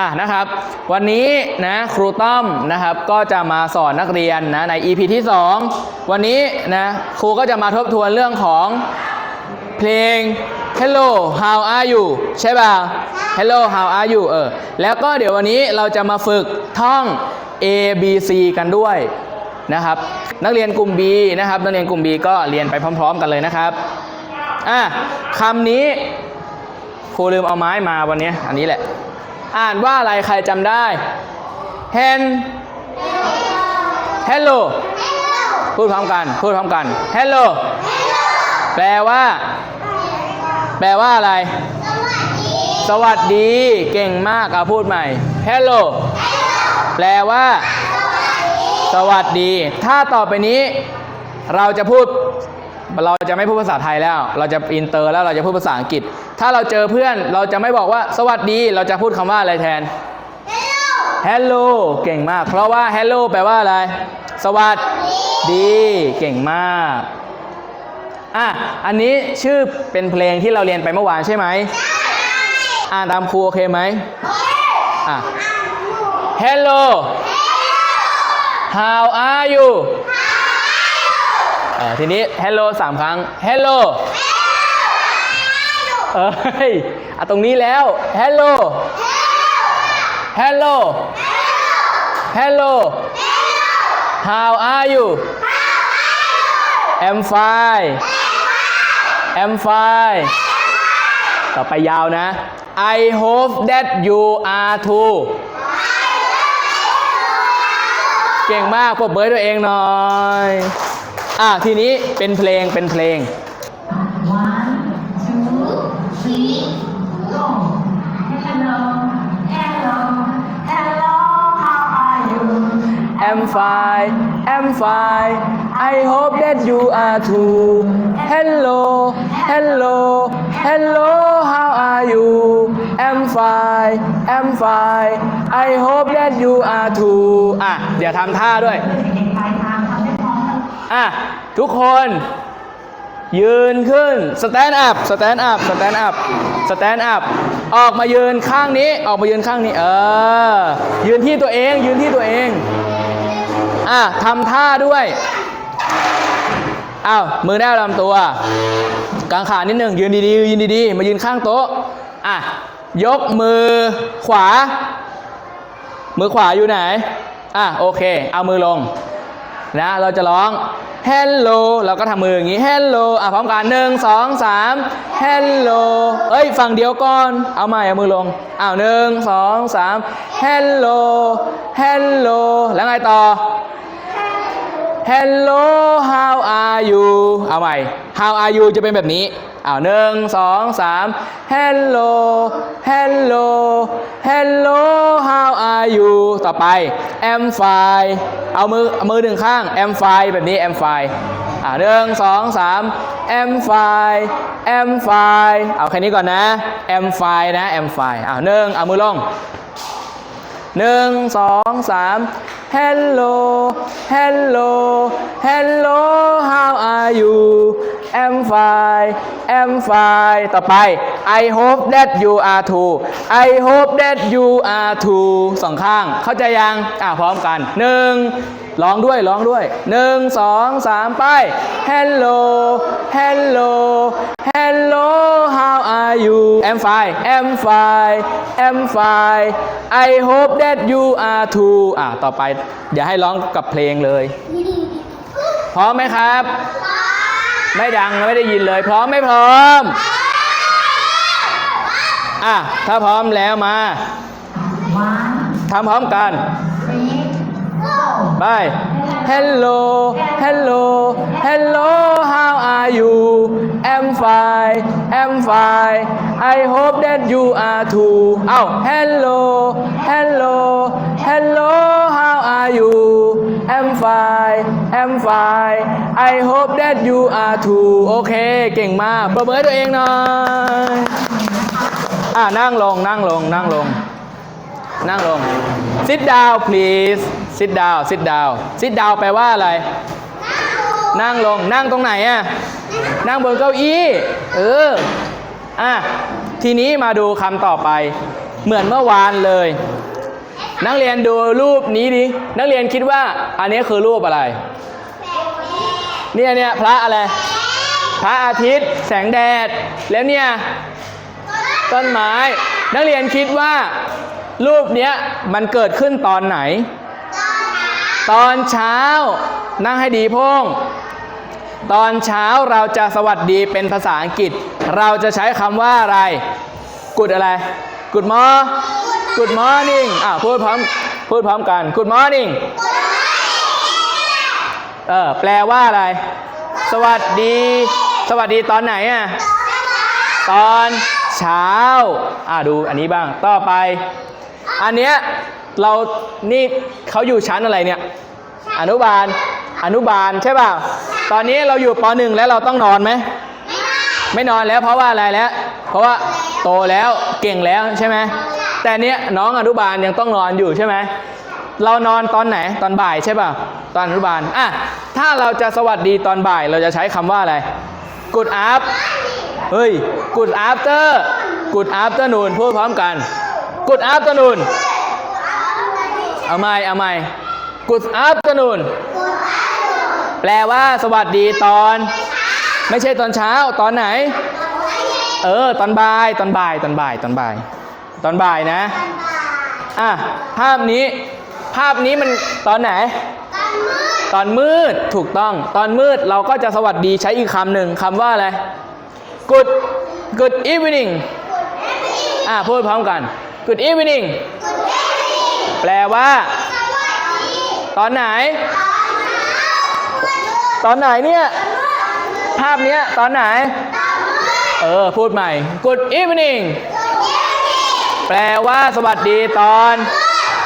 อะนะครับ วันนี้นะครูต้อมนะครับก็จะมาสอนนักเรียนนะใน EP ที่ 2 วันนี้นะครูก็จะมาทบทวนเรื่องของเพลง Hello how are you ใช่ป่ะ Hello how are you เออแล้วก็เดี๋ยววันนี้เราจะมาฝึกท่อง A B C กันด้วยนะครับ นักเรียนกลุ่ม B นะครับ นักเรียนกลุ่ม B ก็เรียนไปพร้อม ๆ กันเลยนะครับอะคำนี้ครูลืมเอาไม้มาวันนี้ อันนี้แหละ อ่านว่าอะไรใครจำได้ hen hello พูดพร้อมกัน พูดพร้อมกัน hello แปลว่า แปลว่าอะไร สวัสดี เก่งมากเอาพูดใหม่ hello แปลว่า สวัสดี ถ้าต่อไปนี้ เราจะพูด เราจะไม่พูดภาษาไทยแล้ว เราจะอินเตอร์แล้วเราจะพูดภาษาอังกฤษ ถ้าเราเจอเพื่อนเราจะไม่บอกว่าสวัสดี เราจะพูดคำว่าอะไรแทน hello เก่งมาก เพราะว่า hello แปลว่าอะไร สวัสดี เก่งมาก อะ อันนี้ชื่อเป็นเพลงที่เราเรียนไปเมื่อวานใช่ไหม อ่านตามครูโอเคไหมอะ hello how are you เออทีนี้ hello สามครั้ง hello เอ้ยอะตรงนี้แล้ว hello hello hello how are you I'm fine I'm fine ต่อไปยาวนะ I hope that you are too เก่งมากปรบมือให้ตัวเองหน่อย อะทีนี้เป็นเพลงเป็นเพลง One, two, three, go. Hello, hello, hello, how are you? I'm fine I'm fine I hope that you are too Hello Hello Hello how are you I'm fine I'm fine I hope that you are too อะ เดี๋ยวทำท่าด้วย อะทุกคนยืนขึ้น stand up stand up stand up stand up ออกมายืนข้างนี้ออกมายืนข้างนี้ เออ ยืนที่ตัวเอง ยืนที่ตัวเอง อะทำท่าด้วยอ้าวมือแนบลำตัวกางขานิดหนึ่งยืนดีๆยืนดีๆ มายืนข้างโต๊ะอะยกมือขวา มือขวาอยู่ไหนอะโอเค เอามือลง นะ เราจะร้อง hello เราก็ทำมืออย่างนี้ hello อะพร้อมกันหนึ่งสองสาม hello เอ้ยฝั่งเดียวก่อน เอาใหม่เอามือลงอ้าวหนึ่งสองสาม hello hello แล้วไงต่อ hello how are you เอาใหม่ how are you จะเป็นแบบนี้อ้าวหนึ่งสองสาม hello hello hello how are you ต่อไป am fine เอามือมือหนึ่งข้าง am fine แบบนี้ am fine อ่าหนึ่งสองสาม am fine am fine เอาแค่นี้ก่อนนะ am fine นะ am fine อ้าหนึ่งเอามือลงหนึ่งสองสาม hello hello hello how are you I'm fine I'm fine ต่อไป I hope that you are too I hope that you are too สองข้าง เข้าใจยัง อะพร้อมกันหนึ่งร้องด้วยร้องด้วยหนึ่งสองสามไป hello hello you I'm fine I'm fine I'm fine I hope that you are too อะต่อไป เดี๋ยวให้ร้องกับเพลงเลย พร้อมไหมครับ ไม่ดังไม่ได้ยินเลย พร้อมไม่พร้อม อะ ถ้าพร้อมแล้วมาทำพร้อมกัน ไป Hello Hello Hello fine I'm fine I hope that you are too เอ้า Hello Hello Hello how are you I'm fine I'm fine I hope that you are too โอเค เก่งมากประเมินตัวเองหน่อยอ่านั่งลง นั่งลง นั่งลง นั่งลง sit down please sit down sit down sit down แปลว่าอะไร นั่งลง นั่งตรงไหนอะ นั่งบนเก้าอี้เอออะทีนี้มาดูคำต่อไป เหมือนเมื่อวานเลย นักเรียนดูรูปนี้ดินักเรียนคิดว่าอันนี้คือรูปอะไร เนี่ยเนี่ยพระอะไร พระอาทิตย์ แสงแดด แล้วเนี่ยต้นไม้ นักเรียนคิดว่า รูปเนี้ยมันเกิดขึ้นตอนไหน ตอนเช้านั่งให้ดีพง ตอนเช้าเราจะสวัสดีเป็นภาษาอังกฤษ เราจะใช้คำว่าอะไร กุดอะไร กุดมอกุดมอร์นิ่งอะพูดพร้อม พูดพร้อมกันกุดมอร์นิ่งเออแปลว่าอะไร สวัสดี สวัสดีตอนไหนอะ ตอนเช้า อะดูอันนี้บ้าง ต่อไป อันเนี้ยเรา นี่เขาอยู่ชั้นอะไรเนี่ย อนุบาล อนุบาลใช่ป่ะตอนนี้เราอยู่ปหนึ่งแล้วเราต้องนอนไหมไม่นอนแล้วเพราะว่าอะไรแล้ว เพราะว่าโตแล้วเก่งแล้วใช่ไหมแต่เนี้ยน้องอนุบาลยังต้องนอนอยู่ใช่ไหมเรานอนตอนไหนตอนบ่ายใช่ป่ะตอนอนุบาลอะถ้าเราจะสวัสดีตอนบ่ายเราจะใช้คำว่าอะไร good up เฮ้ย good after good afternoon พูดพร้อมกัน good afternoon เอาใหม่เอาใหม่ good afternoon แปลว่าสวัสดีตอน ไม่ใช่ตอนเช้า ตอนไหน เออ ตอนบ่าย ตอนบ่ายตอนบ่ายตอนบ่าย ตอนบ่ายนะอะภาพนี้ ภาพนี้มันตอนไหน ตอนมืดถูกต้อง ตอนมืดเราก็จะสวัสดีใช้อีกคำหนึ่งคำว่าอะไร good good evening อะพูดพร้อมกัน good evening แปลว่า ตอนไหน ตอนไหนเนี่ย ภาพเนี้ยตอนไหน เออ พูดใหม่ good evening แปลว่าสวัสดีตอน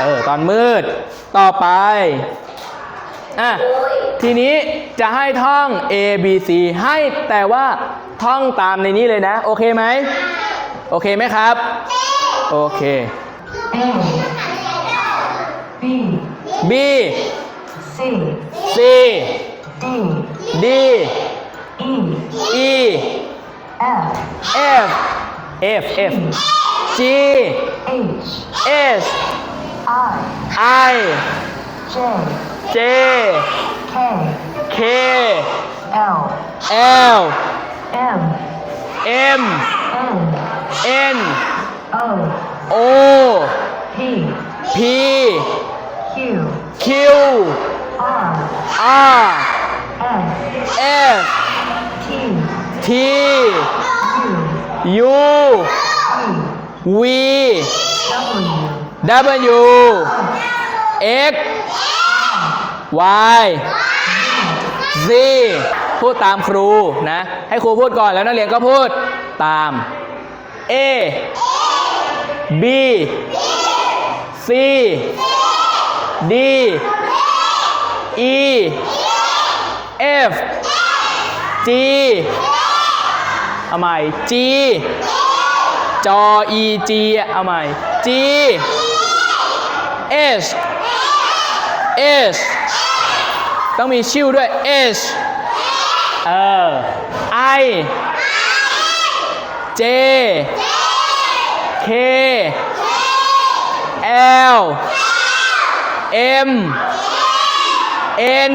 เออ ตอนมืด ต่อไป อะ ทีนี้จะให้ท่อง A B C ให้แต่ว่าท่องตามในนี้เลยนะ โอเคไหม โอเคไหมครับ โอเค A B B C C D E F F F G H S I J K L L M M N O P P Q Q R R S S T U V W X Y Z พูดตามครูนะ ให้ครูพูดก่อนแล้วนักเรียนก็พูดตาม A B C D E F G เอาใหม่ G จอ E G เอาใหม่ G S S ต้องมีชื่อด้วย S เออ I J K L M N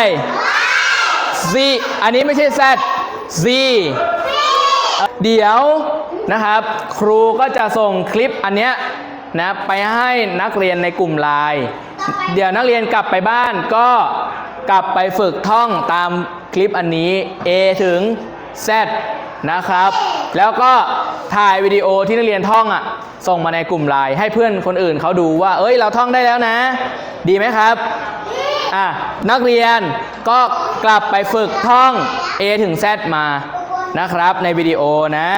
Y Z อันนี้ไม่ใช่ Z Z เดี๋ยวนะครับ ครูก็จะส่งคลิปอันเนี้ยนะไปให้นักเรียนในกลุ่มไลน์เดี๋ยวนักเรียนกลับไปบ้านก็กลับไปฝึกท่องตามคลิปอันนี้ A ถึง Z นะครับ แล้วก็ถ่ายวิดีโอที่นักเรียนท่องอะ ส่งมาในกลุ่มไลน์ให้เพื่อนคนอื่นเขาดูว่า เอ้ยเราท่องได้แล้วนะ ดีไหมครับ อะนักเรียนก็กลับไปฝึกท่อง A ถึง Z มานะครับในวิดีโอนะ